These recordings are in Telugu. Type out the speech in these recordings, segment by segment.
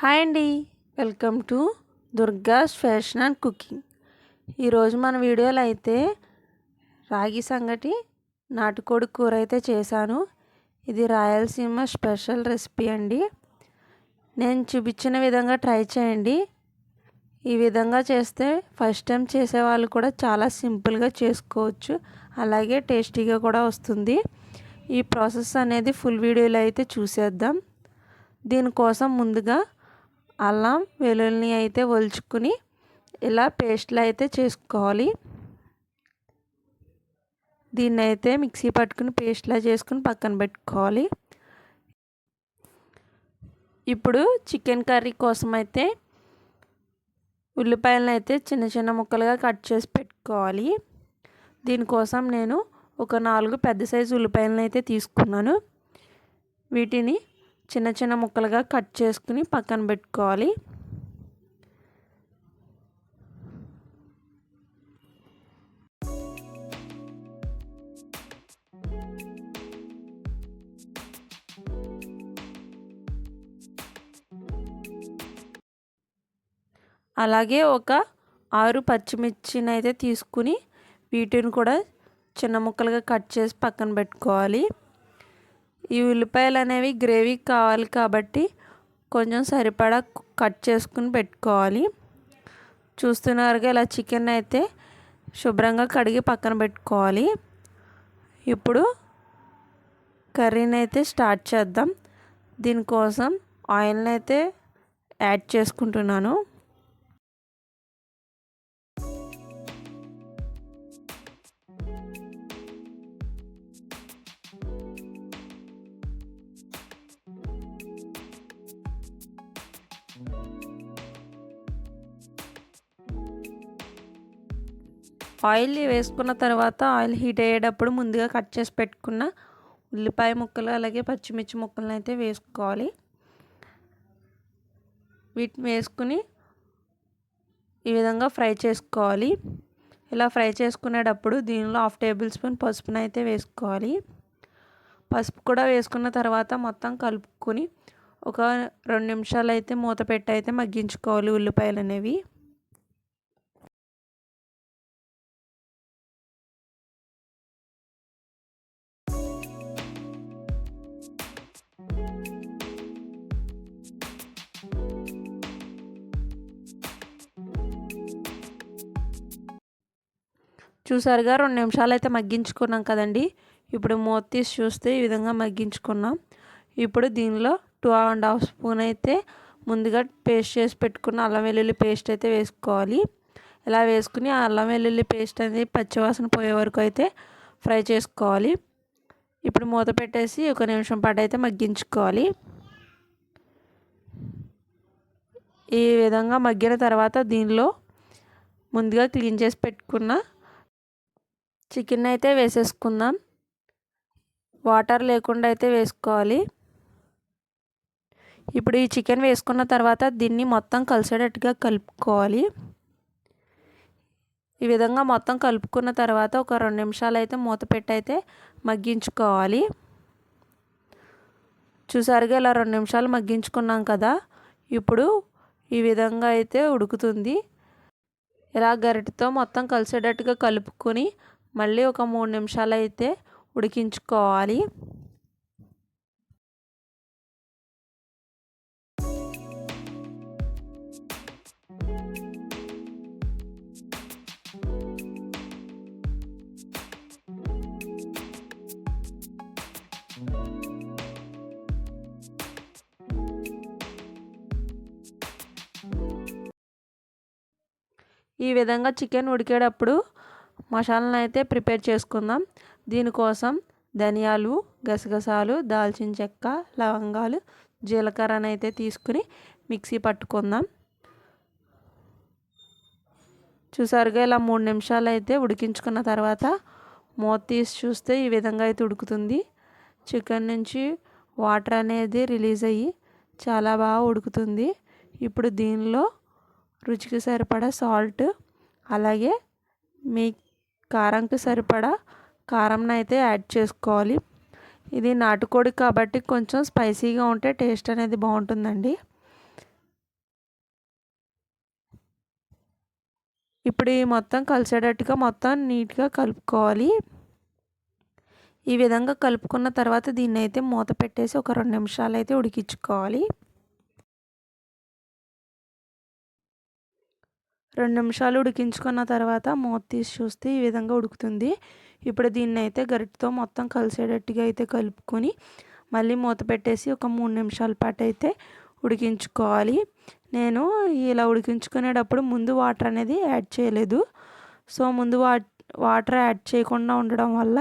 హాయ్ అండి. Welcome to Durga's fashion and cooking. ఈరోజు మన వీడియోలో అయితే రాగి సంగటి నాటుకోడి కూర అయితే చేశాను. ఇది రాయలసీమ స్పెషల్ రెసిపీ అండి. నేను చూపించిన విధంగా ట్రై చేయండి. ఈ విధంగా చేస్తే ఫస్ట్ టైం చేసే వాళ్ళు కూడా చాలా సింపుల్గా చేసుకోవచ్చు. అలాగే టేస్టీగా కూడా వస్తుంది. ఈ ప్రాసెస్ అనేది ఫుల్ వీడియోలో అయితే చూసేద్దాం. దీనికోసం ముందుగా అల్లం వెల్లుల్లిని అయితే ఒలుచుకుని ఇలా పేస్ట్లు అయితే చేసుకోవాలి. దీన్ని అయితే మిక్సీ పట్టుకుని పేస్ట్లా చేసుకుని పక్కన పెట్టుకోవాలి. ఇప్పుడు చికెన్ కర్రీ కోసం అయితే ఉల్లిపాయలను అయితే చిన్న చిన్న ముక్కలుగా కట్ చేసి పెట్టుకోవాలి. దీనికోసం నేను ఒక నాలుగు పెద్ద సైజు ఉల్లిపాయలను అయితే తీసుకున్నాను. వీటిని చిన్న చిన్న ముక్కలుగా కట్ చేసుకుని పక్కన పెట్టుకోవాలి. అలాగే ఒక ఆరు పచ్చిమిర్చిని అయితే తీసుకుని వీటిని కూడా చిన్న ముక్కలుగా కట్ చేసి పక్కన పెట్టుకోవాలి. ఈ ఉల్లిపాయలు అనేవి గ్రేవీ కావాలి కాబట్టి కొంచెం సరిపడా కట్ చేసుకుని పెట్టుకోవాలి. చూస్తున్నారుగా ఇలా చికెన్ అయితే శుభ్రంగా కడిగి పక్కన పెట్టుకోవాలి. ఇప్పుడు కర్రీని అయితే స్టార్ట్ చేద్దాం. దీనికోసం ఆయిల్ని అయితే యాడ్ చేసుకుంటున్నాను. ఆయిల్ వేసుకున్న తర్వాత ఆయిల్ హీట్ అయ్యేటప్పుడు ముందుగా కట్ చేసి పెట్టుకున్న ఉల్లిపాయ ముక్కలు అలాగే పచ్చిమిర్చి ముక్కలను అయితే వేసుకోవాలి. వీటిని వేసుకుని ఈ విధంగా ఫ్రై చేసుకోవాలి. ఇలా ఫ్రై చేసుకునేటప్పుడు దీనిలో హాఫ్ టేబుల్ స్పూన్ పసుపును అయితే వేసుకోవాలి. పసుపు కూడా వేసుకున్న తర్వాత మొత్తం కలుపుకొని ఒక రెండు నిమిషాలు అయితే మూత పెట్టి అయితే మగ్గించుకోవాలి ఉల్లిపాయలు అనేవి. చూసారుగా రెండు నిమిషాలు అయితే మగ్గించుకున్నాం కదండి. ఇప్పుడు మూత తీసి చూస్తే ఈ విధంగా మగ్గించుకున్నాం. ఇప్పుడు దీనిలో టూ అండ్ హాఫ్ స్పూన్ అయితే ముందుగా పేస్ట్ చేసి పెట్టుకున్న అల్లం వెల్లుల్లి పేస్ట్ అయితే వేసుకోవాలి. ఇలా వేసుకుని ఆ అల్లం వెల్లుల్లి పేస్ట్ అనేది పచ్చివాసన పోయే వరకు అయితే ఫ్రై చేసుకోవాలి. ఇప్పుడు మూత పెట్టేసి ఒక నిమిషం పాటు అయితే మగ్గించుకోవాలి. ఈ విధంగా మగ్గిన తర్వాత దీనిలో ముందుగా క్లీన్ చేసి పెట్టుకున్న చికెన్ అయితే వేసేసుకుందాం. వాటర్ లేకుండా అయితే వేసుకోవాలి. ఇప్పుడు ఈ చికెన్ వేసుకున్న తర్వాత దీన్ని మొత్తం కలిసేటట్టుగా కలుపుకోవాలి. ఈ విధంగా మొత్తం కలుపుకున్న తర్వాత ఒక రెండు నిమిషాలు అయితే మూత పెట్టి అయితే మగ్గించుకోవాలి. చూసారుగా ఇలా రెండు నిమిషాలు మగ్గించుకున్నాం కదా? ఇప్పుడు ఈ విధంగా అయితే ఉడుకుతుంది. ఇలా గరిటతో మొత్తం కలిసేటట్టుగా కలుపుకొని మళ్ళీ ఒక మూడు నిమిషాలు అయితే ఉడికించుకోవాలి. ఈ విధంగా చికెన్ ఉడికేటప్పుడు మసాలాను అయితే ప్రిపేర్ చేసుకుందాం. దీనికోసం ధనియాలు గసగసాలు దాల్చిన చెక్క లవంగాలు జీలకర్రను అయితే తీసుకుని మిక్సీ పట్టుకుందాం. చూసారుగా ఇలా మూడు నిమిషాలు అయితే ఉడికించుకున్న తర్వాత మూత తీసి చూస్తే ఈ విధంగా అయితే ఉడుకుతుంది. చికెన్ నుంచి వాటర్ అనేది రిలీజ్ అయ్యి చాలా బాగా ఉడుకుతుంది. ఇప్పుడు దీనిలో రుచికి సరిపడా సాల్ట్ అలాగే మీ కారంకి సరిపడా కారంను అయితే యాడ్ చేసుకోవాలి. ఇది నాటుకోడి కాబట్టి కొంచెం స్పైసీగా ఉంటే టేస్ట్ అనేది బాగుంటుందండి. ఇప్పుడు ఈ మొత్తం కలిసేటట్టుగా మొత్తం నీట్గా కలుపుకోవాలి. ఈ విధంగా కలుపుకున్న తర్వాత దీన్ని అయితే మూత పెట్టేసి ఒక రెండు నిమిషాలు అయితే ఉడికించుకోవాలి. రెండు నిమిషాలు ఉడికించుకున్న తర్వాత మూత తీసి చూస్తే ఈ విధంగా ఉడుకుతుంది. ఇప్పుడు దీన్ని అయితే గరిటతో మొత్తం కలిసేటట్టుగా అయితే కలుపుకొని మళ్ళీ మూత పెట్టేసి ఒక మూడు నిమిషాల పాటు అయితే ఉడికించుకోవాలి. నేను ఇలా ఉడికించుకునేటప్పుడు ముందు వాటర్ అనేది యాడ్ చేయలేదు. సో ముందు వా వాటర్ యాడ్ చేయకుండా ఉండడం వల్ల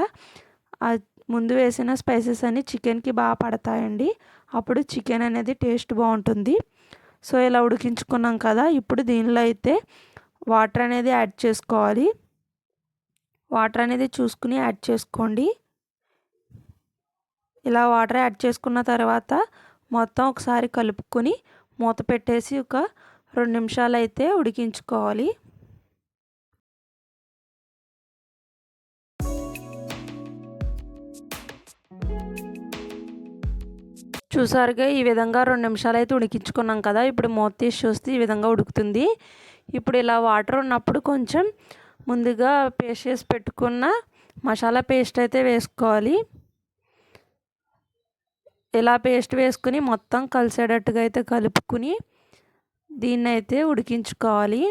ముందు వేసిన స్పైసెస్ అన్ని చికెన్కి బాగా పడతాయండి. అప్పుడు చికెన్ అనేది టేస్ట్ బాగుంటుంది. సో ఇలా ఉడికించుకున్నాం కదా ఇప్పుడు దీనిలో అయితే వాటర్ అనేది యాడ్ చేసుకోవాలి. వాటర్ అనేది చూసుకుని యాడ్ చేసుకోండి. ఇలా వాటర్ యాడ్ చేసుకున్న తర్వాత మొత్తం ఒకసారి కలుపుకొని మూత పెట్టేసి ఒక రెండు నిమిషాలు అయితే ఉడికించుకోవాలి. చూసారుగా ఈ విధంగా రెండు నిమిషాలు అయితే ఉడికించుకున్నాం కదా ఇప్పుడు మూత తీసి చూస్తే ఈ విధంగా ఉడుకుతుంది. ఇప్పుడు ఇలా వాటర్ ఉన్నప్పుడు కొంచెం ముందుగా పేస్ట్ చేసి పెట్టుకున్న మసాలా పేస్ట్ అయితే వేసుకోవాలి. ఇలా పేస్ట్ వేసుకుని మొత్తం కలిసేటట్టుగా అయితే కలుపుకుని దీన్ని అయితే ఉడికించుకోవాలి.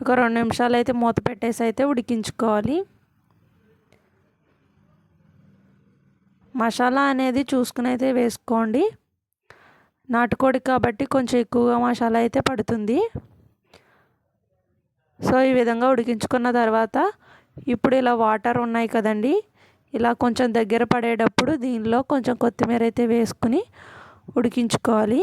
ఒక రెండు నిమిషాలు అయితే మూత పెట్టేసి అయితే ఉడికించుకోవాలి. మసాలా అనేది చూసుకుని అయితే వేసుకోండి. నాటుకోడి కాబట్టి కొంచెం ఎక్కువగా మసాలా అయితే పడుతుంది. సో ఈ విధంగా ఉడికించుకున్న తర్వాత ఇప్పుడు ఇలా వాటర్ ఉన్నాయి కదండి ఇలా కొంచెం దగ్గర పడేటప్పుడు దీనిలో కొంచెం కొత్తిమీర అయితే వేసుకుని ఉడికించుకోవాలి.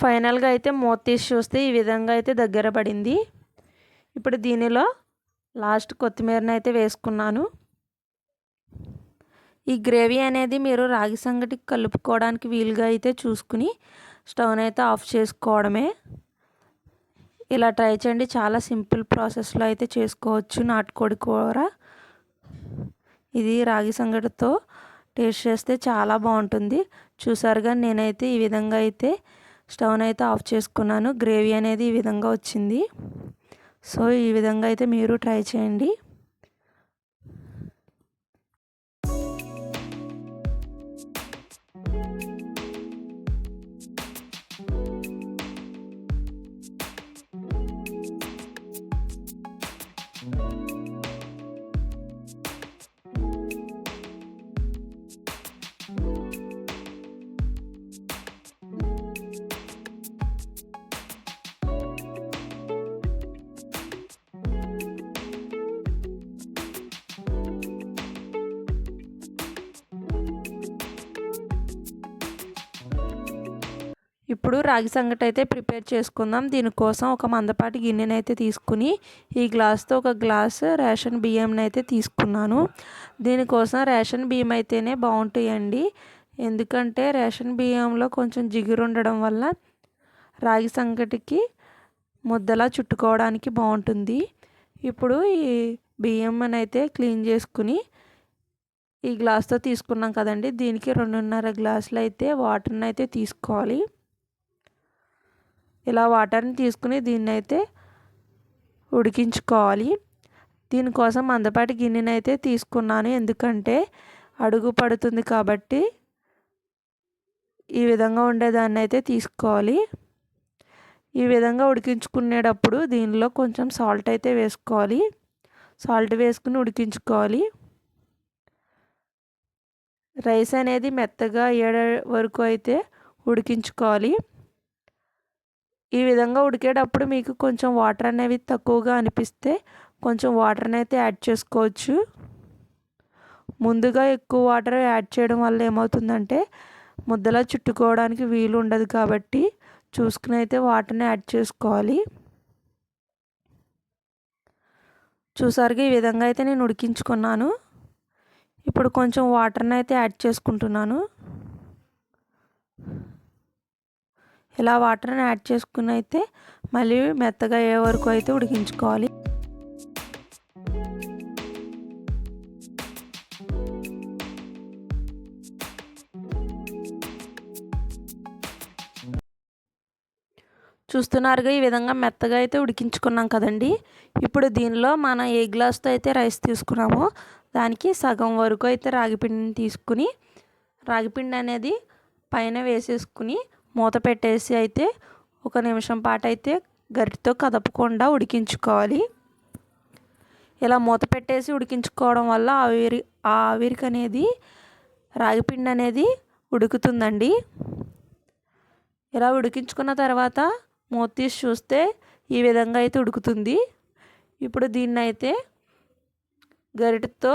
ఫైనల్గా అయితే మూత తీసి చూస్తే ఈ విధంగా అయితే దగ్గర పడింది. ఇప్పుడు దీనిలో లాస్ట్ కొత్తిమీరని అయితే వేసుకున్నాను. ఈ గ్రేవీ అనేది మీరు రాగి సంగటి కలుపుకోవడానికి వీలుగా అయితే చూసుకుని స్టవ్ని అయితే ఆఫ్ చేసుకోవడమే. ఇలా ట్రై చేయండి. చాలా సింపుల్ ప్రాసెస్లో అయితే చేసుకోవచ్చు నాటుకోడి కూర. ఇది రాగి సంగటితో టేస్ట్ చేస్తే చాలా బాగుంటుంది. చూసారుగా నేనైతే ఈ విధంగా అయితే స్టవ్ని అయితే ఆఫ్ చేసుకున్నాను. గ్రేవీ అనేది ఈ విధంగా వచ్చింది. సో ఈ విధంగా అయితే మీరు ట్రై చేయండి. ఇప్పుడు రాగి సంగటి అయితే ప్రిపేర్ చేసుకుందాం. దీనికోసం ఒక మందపాటి గిన్నెని అయితే తీసుకుని ఈ గ్లాస్తో ఒక గ్లాస్ రేషన్ బియ్యంని అయితే తీసుకున్నాను. దీనికోసం రేషన్ బియ్యం అయితేనే బాగుంటాయండి. ఎందుకంటే రేషన్ బియ్యంలో కొంచెం జిగురు ఉండడం వల్ల రాగి సంగటికి ముద్దలా చుట్టుకోవడానికి బాగుంటుంది. ఇప్పుడు ఈ బియ్యం అయితే క్లీన్ చేసుకుని ఈ గ్లాస్తో తీసుకున్నాం కదండి. దీనికి రెండున్నర గ్లాసులు అయితే వాటర్ని అయితే తీసుకోవాలి. ఇలా వాటర్ని తీసుకుని దీన్ని అయితే ఉడికించుకోవాలి. దీనికోసం మందపాటి గిన్నెని అయితే తీసుకున్నాను. ఎందుకంటే అడుగు పడుతుంది కాబట్టి ఈ విధంగా ఉండేదాన్ని అయితే తీసుకోవాలి. ఈ విధంగా ఉడికించుకునేటప్పుడు దీనిలో కొంచెం సాల్ట్ అయితే వేసుకోవాలి. సాల్ట్ వేసుకుని ఉడికించుకోవాలి. రైస్ అనేది మెత్తగా ఏడ వరకు అయితే ఉడికించుకోవాలి. ఈ విధంగా ఉడికేటప్పుడు మీకు కొంచెం వాటర్ అనేవి తక్కువగా అనిపిస్తే కొంచెం వాటర్ని అయితే యాడ్ చేసుకోవచ్చు. ముందుగా ఎక్కువ వాటర్ యాడ్ చేయడం వల్ల ఏమవుతుందంటే ముద్దలా చుట్టుకోవడానికి వీలు ఉండదు కాబట్టి చూసుకుని అయితే వాటర్ని యాడ్ చేసుకోవాలి. చూసారుగా ఈ విధంగా అయితే నేను ఉడికించుకున్నాను. ఇప్పుడు కొంచెం వాటర్ని అయితే యాడ్ చేసుకుంటున్నాను. ఇలా వాటర్ని యాడ్ చేసుకుని అయితే మళ్ళీ మెత్తగా అయ్యే వరకు అయితే ఉడికించుకోవాలి. చూస్తున్నారుగా ఈ విధంగా మెత్తగా అయితే ఉడికించుకున్నాం కదండి. ఇప్పుడు దీనిలో మనం ఏ గ్లాస్తో అయితే రైస్ తీసుకున్నామో దానికి సగం వరకు అయితే రాగిపిండిని తీసుకుని రాగిపిండి అనేది పైన వేసేసుకుని మూత పెట్టేసి అయితే ఒక నిమిషం పాటు అయితే గరిటితో కదపకుండా ఉడికించుకోవాలి. ఇలా మూత పెట్టేసి ఉడికించుకోవడం వల్ల ఆవిరి ఆ ఆవిరికి అనేది రాగిపిండి అనేది ఉడుకుతుందండి. ఇలా ఉడికించుకున్న తర్వాత మూత తీసి చూస్తే ఈ విధంగా అయితే ఉడుకుతుంది. ఇప్పుడు దీన్ని అయితే గరిటతో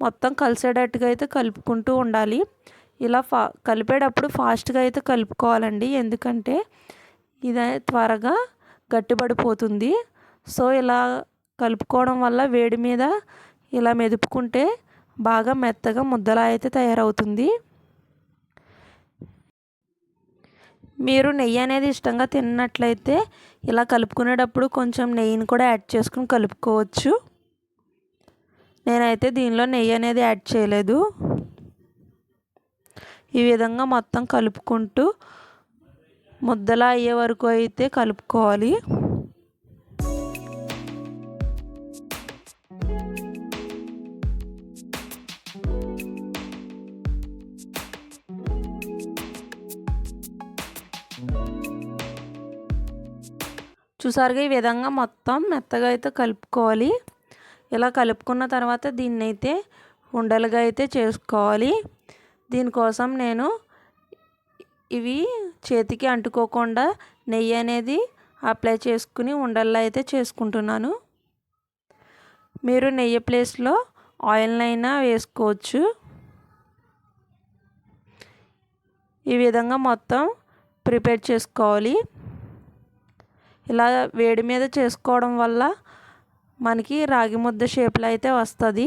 మొత్తం కలిసేటట్టుగా అయితే కలుపుకుంటూ ఉండాలి. ఇలా ఫా కలిపేటప్పుడు ఫాస్ట్గా అయితే కలుపుకోవాలండి. ఎందుకంటే ఇది త్వరగా గట్టిపడిపోతుంది. సో ఇలా కలుపుకోవడం వల్ల వేడి మీద ఇలా మెదుపుకుంటే బాగా మెత్తగా ముద్దలా అయితే తయారవుతుంది. మీరు నెయ్యి అనేది ఇష్టంగా తిన్నట్లయితే ఇలా కలుపుకునేటప్పుడు కొంచెం నెయ్యిని కూడా యాడ్ చేసుకుని కలుపుకోవచ్చు. నేనైతే దీనిలో నెయ్యి అనేది యాడ్ చేయలేదు. ఈ విధంగా మొత్తం కలుపుకుంటూ ముద్దలా అయ్యే వరకు అయితే కలుపుకోవాలి. చూసారుగా ఈ విధంగా మొత్తం మెత్తగా అయితే కలుపుకోవాలి. ఇలా కలుపుకున్న తర్వాత దీన్ని అయితే ఉండలుగా అయితే చేసుకోవాలి. దీనికోసం నేను ఇవి చేతికి అంటుకోకుండా నెయ్యి అనేది అప్లై చేసుకుని ఉండల్లా అయితే చేసుకుంటున్నాను. మీరు నెయ్యి ప్లేస్లో ఆయిల్నైనా వేసుకోవచ్చు. ఈ విధంగా మొత్తం ప్రిపేర్ చేసుకోవాలి. ఇలా వేడి మీద చేసుకోవడం వల్ల మనకి రాగి ముద్ద షేప్లో అయితే వస్తుంది.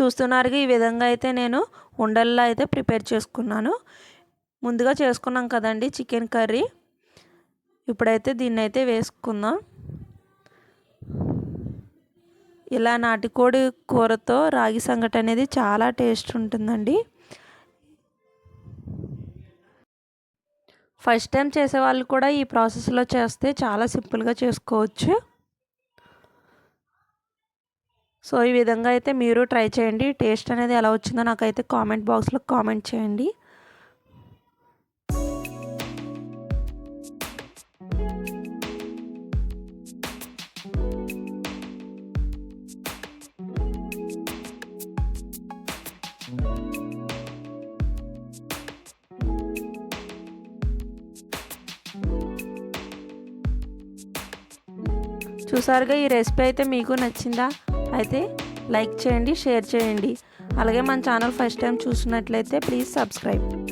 చూస్తున్నారుగా ఈ విధంగా అయితే నేను ఉండల్లో అయితే ప్రిపేర్ చేసుకున్నాను. ముందుగా చేసుకున్నాం కదండి చికెన్ కర్రీ. ఇప్పుడైతే దీన్ని అయితే వేసుకుందాం. ఇలా నాటుకోడి కూరతో రాగి సంగటి అనేది చాలా టేస్ట్ ఉంటుందండి. ఫస్ట్ టైం చేసే వాళ్ళు కూడా ఈ ప్రాసెస్లో చేస్తే చాలా సింపుల్గా చేసుకోవచ్చు. సో ఈ విధంగా అయితే మీరు ట్రై చేయండి. టేస్ట్ అనేది ఎలా వచ్చిందో నాకైతే కామెంట్ బాక్స్లో కామెంట్ చేయండి. చూసారుగా ఈ రెసిపీ అయితే మీకు నచ్చిందా? అయితే లైక్ చేయండి షేర్ చేయండి. అలాగే మన ఛానల్ ఫస్ట్ టైం చూసినట్లయితే ప్లీజ్ సబ్స్క్రైబ్.